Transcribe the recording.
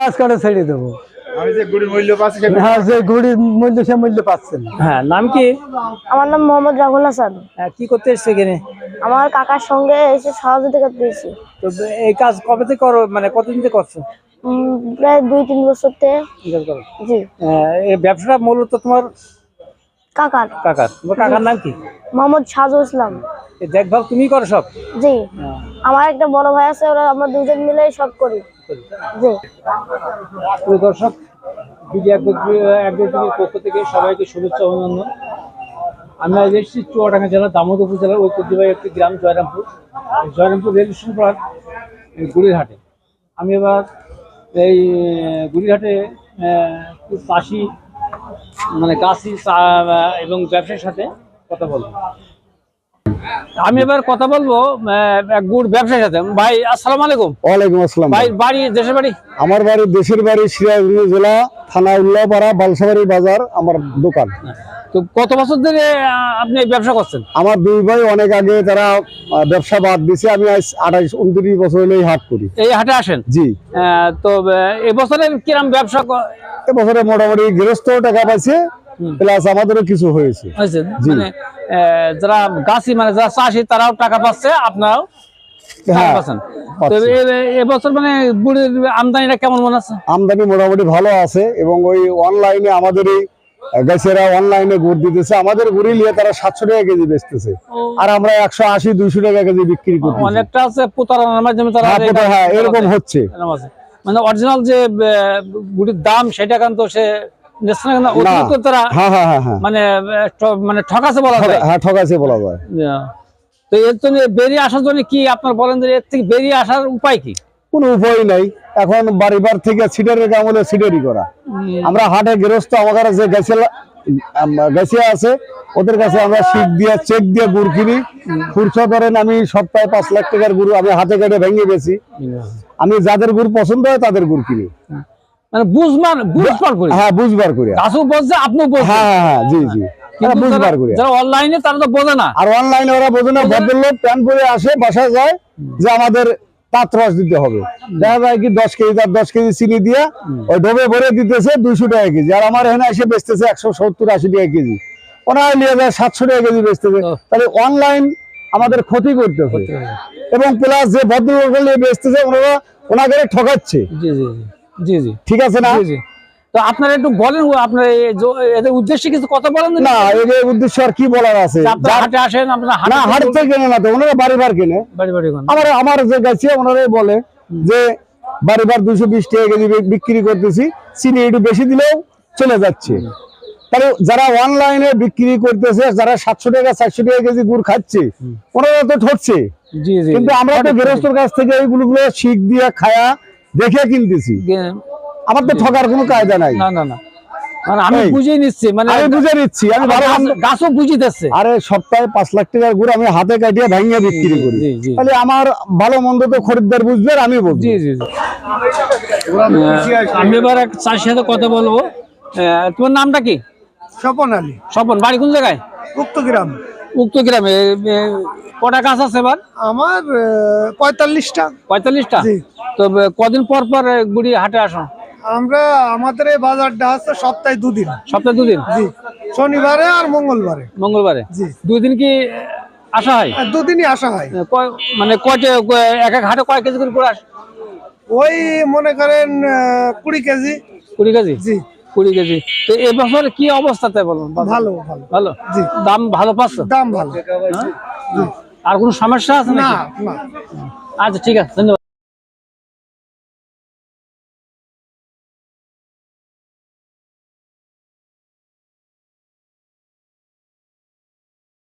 কাজ করে ছেড়ে দেবো। হ্যাঁ যে গুড়ির মূল্য সে মূল্য পাচ্ছেন হ্যাঁ নাম কি? আমার নাম মোহাম্মদ রাহুল হাসান। হ্যাঁ, কি করতে এসছো এখানে? আমার কাকার সঙ্গে এসে সহযোগিতা করতে এসেছি। তো এই কাজ কবে থেকে করো? মানে কতদিন থেকে করছ? প্রায় দুই তিন বছর থেকে। এই জি। এই ব্যবসাটা মূলত তোমার কাকার। কাকার। তোমার কাকার নাম কি? মোহাম্মদ সাজু ইসলাম। এই দেখভাল তুমি করো সব? জি। আমার একটা বড় ভাই আছে ওরা আমরা দুজন মিলে সব করি। দর্শক বিজয় একদমের পক্ষ থেকে সবাইকে শুভেচ্ছা অভিনন্দন। আমি আজ এসেছি চুয়াডাঙ্গা জেলার দামোদর উপজেলার ঐতিহ্যবাহী একটি গ্রাম, জয়রামপুর। জয়রামপুর রেল স্টেশন এই গুড়িরহাটে। আমি এবার এই, গুড়িরহাটে চাষি মানে গাছি এবং ব্যবসার সাথে কথা বলব। আমি এবার কথা বলব এক গুড় ব্যবসায়ীর সাথে। ভাই আসসালাম আলাইকুম। ওয়ালাইকুম আসসালাম ভাই বাড়ি দেশের বাড়ি? আমার বাড়ি দেশের বাড়ি সিরাজগঞ্জ জেলা থানা উল্লাপাড়া বালসাবাড়ি বাজার আমার দোকান। তো কত বছর ধরে আপনি ব্যবসা করছেন? আমার দুই ভাই অনেক আগে তারা ব্যবসা বাদ দিছে আমি আজ আঠাইশ উনত্রিশ বছর হলে এই হাট করি। এই হাটে আসেন? জি। তো এবছরের কিরম ব্যবসা এবছরে মোটামুটি গৃহস্থ টাকা পাইছে প্লাস আমাদেরও কিছু হয়েছে। মানে যারা গাছি মানে যারা চাষি তারাও টাকা পাচ্ছে আপনারাও হ্যাঁ এবছর মানে গুড়ের আমদানিটা কেমন মনে আছে আমদানি মোটামুটি ভালো আছে এবং ওই অনলাইনে আমাদের এই গাছেরা অনলাইনে গুড় দিতেছে। আমাদের গুড়ি নিয়ে তারা সাতশো টাকা কেজি বেচতেছে। আর আমরা একশো আশি দুইশো টাকা কেজি বিক্রি করতেছি। অনেকটা আছে প্রতারণার মাধ্যমে তারা হ্যাঁ, হ্যাঁ এরকম হচ্ছে। মানে অরিজিনাল যে গুড়ির দাম সেটা কিন্তু সে নিচ্ছে না, কিন্তু না। অতিরিক্ত তারা হ্যাঁ হ্যাঁ হ্যাঁ হ্যাঁ। মানে মানে ঠকাছে বলা যায়। হ্যাঁ ঠকাছে বলা যায়। তো এর জন্য বেরিয়ে আসার জন্য কি আপনার বলেন যে এর থেকে বেরিয়ে আসার উপায় কি? কোনো উপায় নাই। এখন বাড়িবার থেকে সিটারের কাম হলে করা। আমরা হাটে গৃহস্থ আমার যে আছে ওদের কাছে আমরা শিখ দিয়ে চেক দিয়ে গুড় কিনি। খুরসা করেন আমি সপ্তাহে পাঁচ লাখ টাকার গুড় আমি হাতে কেটে ভেঙে গেছি। আমি যাদের গুড় পছন্দ হয় তাদের গুড় কিনি। মানে বুঝমান বুঝবার করি। হ্যাঁ বুঝবার করে। গাছও বলছে আপনিও বলছেন। হ্যাঁ হ্যাঁ হ্যাঁ জি জি। কিন্তু বুঝবার করে। যারা অনলাইনে তারা তো বোঝে না। আর অনলাইনে ওরা বোঝে না ভদ্রলোক প্যান্ট পরে আসে বাসায় যায় যে আমাদের পাঁচ রস দিতে হবে। দেখা যায় কি দশ কেজি তার দশ কেজি চিনি দিয়ে ওই ডোবে ভরে দিতেছে দুইশো টাকা কেজি। আর আমার এখানে এসে বেচতেছে একশো সত্তর আশি টাকা কেজি। ওনারা নিয়ে যায় সাতশো টাকা কেজি বেচতেছে। তাহলে অনলাইন আমাদের ক্ষতি করতেছে। এবং প্লাস যে ভদ্রলোক বেচতেছে ওনারা ওনাকে ঠকাচ্ছে। জি জি। জি জি। ঠিক আছে না? জি জি। তো আপনারা একটু বলেন আপনার এদের উদ্দেশ্যে কিছু কথা বলেন না? এদের উদ্দেশ্য আর কি বলার আছে? হাটে আসেন আপনারা না হাট থেকে কেনে না তো ওনারা বাড়ি বার কেনে। বাড়ি বাড়ি আমার আমার যে গাছে ওনারাই বলে যে বারে বার দুশো বিশ টাকা কেজি বিক্রি করতেছি চিনি একটু বেশি দিলেও চলে যাচ্ছে। তাহলে যারা অনলাইনে বিক্রি করতেছে যারা সাতশো টাকা চারশো টাকা কেজি গুড় খাচ্ছে ওনারা তো ঠকছে। কিন্তু আমরা তো গৃহস্থর কাছ থেকে এইগুলো গুলো শিখ দিয়ে খায়া দেখে কিনতেছি। আমার তো ঠকার কোনো কায়দা নাই। না না না। মানে আমি। নিচ্ছি মানে আমি বুঝে নিচ্ছি আমি ভালো গাছও বুঝিয়ে দিচ্ছে। আরে সপ্তাহে পাঁচ লাখ টাকার গুড় আমি হাতে কাটিয়ে ভাঙিয়ে বিক্রি করি। জি, জি। তাহলে আমার ভালো মন্দ তো খরিদ্দার বুঝবে আর আমি বুঝব জি জি জি। আমি এবার এক চাষির সাথে কথা বলব। তোমার নামটা কি? স্বপন আলী। স্বপন বাড়ি কোন জায়গায়? উক্ত গ্রাম। উক্ত গ্রামে কটা গাছ আছে এবার? আমার পঁয়তাল্লিশটা। পঁয়তাল্লিশটা? জি। তো কদিন পর পর গুড়ি হাটে আসো আমরা আমাদের এই বাজারটা হচ্ছে সপ্তাহে দুদিন। সপ্তাহে দুদিন? জি। শনিবারে আর মঙ্গলবারে। মঙ্গলবারে? জি। দুই দিন কি আসা হয়? আর দুদিনই আসা হয়। মানে কয়- এক এক হাটে কয় কেজি করে করে আসে ওই মনে করেন কুড়ি কেজি। কুড়ি কেজি? জি। কুড়ি কেজি। তো এবছর কি অবস্থাতে বলুন? ভালো ভালো। ভালো? জি। দাম ভালো পাচ্ছ? দাম ভালো। আর কোনো সমস্যা আছে না। আচ্ছা ঠিক আছে ধন্যবাদ।